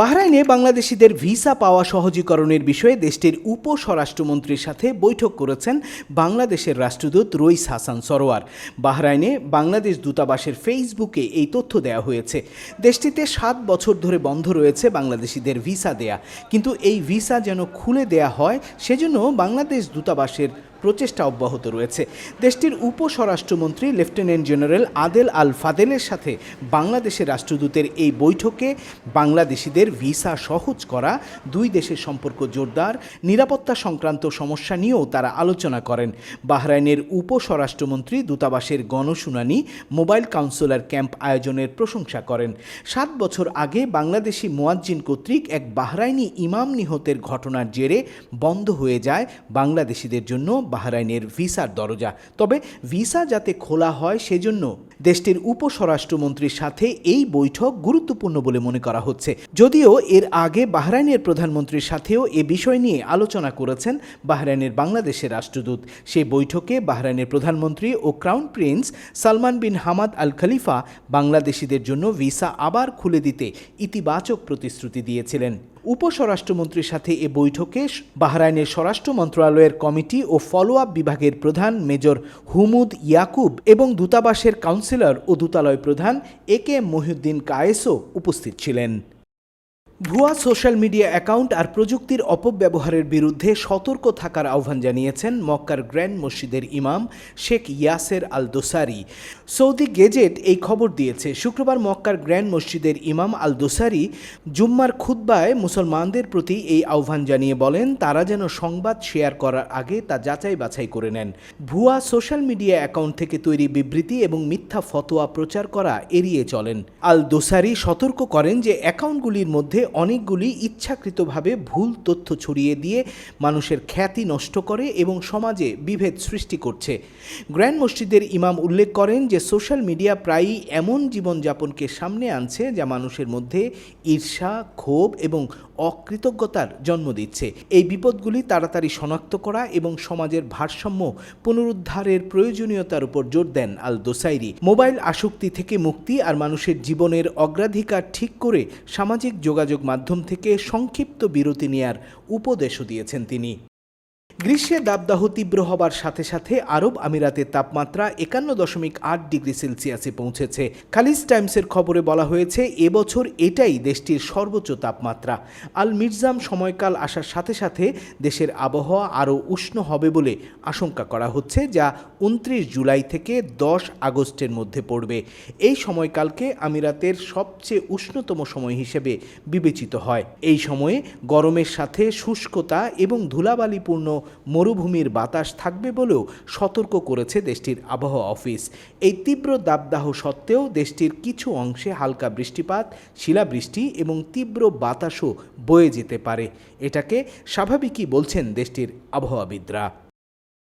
বাহরাইনে বাংলাদেশিদের ভিসা পাওয়া সহজীকরণের বিষয়ে দেশটির উপ স্বরাষ্ট্রমন্ত্রীর সাথে বৈঠক করেছেন বাংলাদেশের রাষ্ট্রদূত রইস হাসান সরোয়ার। বাহরাইনে বাংলাদেশ দূতাবাসের ফেসবুকে এই তথ্য দেওয়া হয়েছে। দেশটিতে সাত বছর ধরে বন্ধ রয়েছে বাংলাদেশিদের ভিসা দেয়া। কিন্তু এই ভিসা যেন খুলে দেয়া হয়, সেজন্য বাংলাদেশ দূতাবাসের প্রচেষ্টা অব্যাহত রয়েছে। দেশটির উপ স্বরাষ্ট্রমন্ত্রী লেফটেন্যান্ট জেনারেল আদেল আল ফাদেলের সাথে বাংলাদেশের রাষ্ট্রদূতের এই বৈঠকে বাংলাদেশিদের ভিসা সহজ করা, দুই দেশের সম্পর্ক জোরদার, নিরাপত্তা সংক্রান্ত সমস্যা নিয়েও তারা আলোচনা করেন। বাহরাইনের উপ স্বরাষ্ট্রমন্ত্রী দূতাবাসের গণশুনানি, মোবাইল কাউন্সিলর ক্যাম্প আয়োজনের প্রশংসা করেন। সাত বছর আগে বাংলাদেশি মোয়াজ্জিন কর্তৃক এক বাহরাইনি ইমাম নিহতের ঘটনার জেরে বন্ধ হয়ে যায় বাংলাদেশিদের জন্য বাহরাইনের ভিসার দরজা। তবে ভিসা যাতে খোলা হয় সেজন্য দেশটির উপ স্বরাষ্ট্রমন্ত্রীর সাথে এই বৈঠক গুরুত্বপূর্ণ বলে মনে করা হচ্ছে। যদিও এর আগে বাহরাইনের প্রধানমন্ত্রীর সাথেও এ বিষয় নিয়ে আলোচনা করেছেন বাহরাইনের বাংলাদেশের রাষ্ট্রদূত। সেই বৈঠকে বাহরাইনের প্রধানমন্ত্রী ও crown prince Salman bin Hamad Al Khalifa বাংলাদেশিদের জন্য ভিসা আবার খুলে দিতে ইতিবাচক প্রতিশ্রুতি দিয়েছিলেন। উপস্বরাষ্ট্রমন্ত্রীর সাথে এ বৈঠকে বাহরাইনের স্বরাষ্ট্র মন্ত্রণালয়ের কমিটি ও ফলো আপ বিভাগের প্রধান মেজর হুমুদ ইয়াকুব এবং দূতাবাসের কাউন্সিলর ও দূতালয় প্রধান এ কে মহিউদ্দিন কায়েসও উপস্থিত ছিলেন। ভুয়া সোশ্যাল মিডিয়া অ্যাকাউন্ট আর প্রযুক্তির অপব্যবহারের বিরুদ্ধে সতর্ক থাকার আহ্বান জানিয়েছেন মক্কার গ্র্যান্ড মসজিদের ইমাম Sheikh Yasser Al Dosari Saudi Gazette এই খবর দিয়েছে, শুক্রবার মক্কার গ্র্যান্ড মসজিদের ইমাম আল দোসারি জুম্মার খুদ্বায় মুসলমানদের প্রতি এই আহ্বান জানিয়ে বলেন, তারা যেন সংবাদ শেয়ার করার আগে তা যাচাই বাছাই করে নেন। ভুয়া সোশ্যাল মিডিয়া অ্যাকাউন্ট থেকে তৈরি বিবৃতি এবং মিথ্যা ফতোয়া প্রচার করা এড়িয়ে চলেন। আল দোসারি সতর্ক করেন যে অ্যাকাউন্টগুলির মধ্যে অনেকগুলি ইচ্ছাকৃতভাবে ভুল তথ্য ছড়িয়ে দিয়ে মানুষের খ্যাতি নষ্ট করে এবং সমাজে বিভেদ সৃষ্টি করছে। গ্র্যান্ড মসজিদের ইমাম উল্লেখ করেন যে, সোশ্যাল মিডিয়া প্রায়ই এমন জীবনযাপনকে সামনে আনছে যা মানুষের মধ্যে ঈর্ষা, ক্ষোভ এবং অকৃতজ্ঞতার জন্ম দিচ্ছে। এই বিপদগুলি তাড়াতাড়ি শনাক্ত করা এবং সমাজের ভারসাম্য পুনরুদ্ধারের প্রয়োজনীয়তার উপর জোর দেন আল দোসাইরি মোবাইল আসক্তি থেকে মুক্তি আর মানুষের জীবনের অগ্রাধিকার ঠিক করে সামাজিক যোগাযোগ মাধ্যম থেকে সংক্ষিপ্ত বিরতি নেয়ার উপদেশও দিয়েছেন তিনি। গ্রীষ্মে দাবদাহ তীব্র হবার সাথে সাথে আরব আমিরাতের তাপমাত্রা একান্ন দশমিক আট ডিগ্রি সেলসিয়াসে পৌঁছেছে। খালিজ টাইমসের খবরে বলা হয়েছে, এবছর এটাই দেশটির সর্বোচ্চ তাপমাত্রা। আল মির্জাম সময়কাল আসার সাথে সাথে দেশের আবহাওয়া আরও উষ্ণ হবে বলে আশঙ্কা করা হচ্ছে, যা উনত্রিশ জুলাই থেকে দশ আগস্টের মধ্যে পড়বে। এই সময়কালকে আমিরাতের সবচেয়ে উষ্ণতম সময় হিসেবে বিবেচিত হয়। এই সময়ে গরমের সাথে শুষ্কতা এবং ধুলাবালিপূর্ণ মরুভূমির বাতাস থাকবে বলেও সতর্ক করেছে দেশটির আবহাওয়া অফিস। এই তীব্র দাবদাহ সত্ত্বেও দেশটির কিছু অংশে হালকা বৃষ্টিপাত, শিলাবৃষ্টি এবং তীব্র বাতাসও বয়ে যেতে পারে। এটাকে স্বাভাবিকই বলছেন দেশটির আবহাওয়াবিদরা।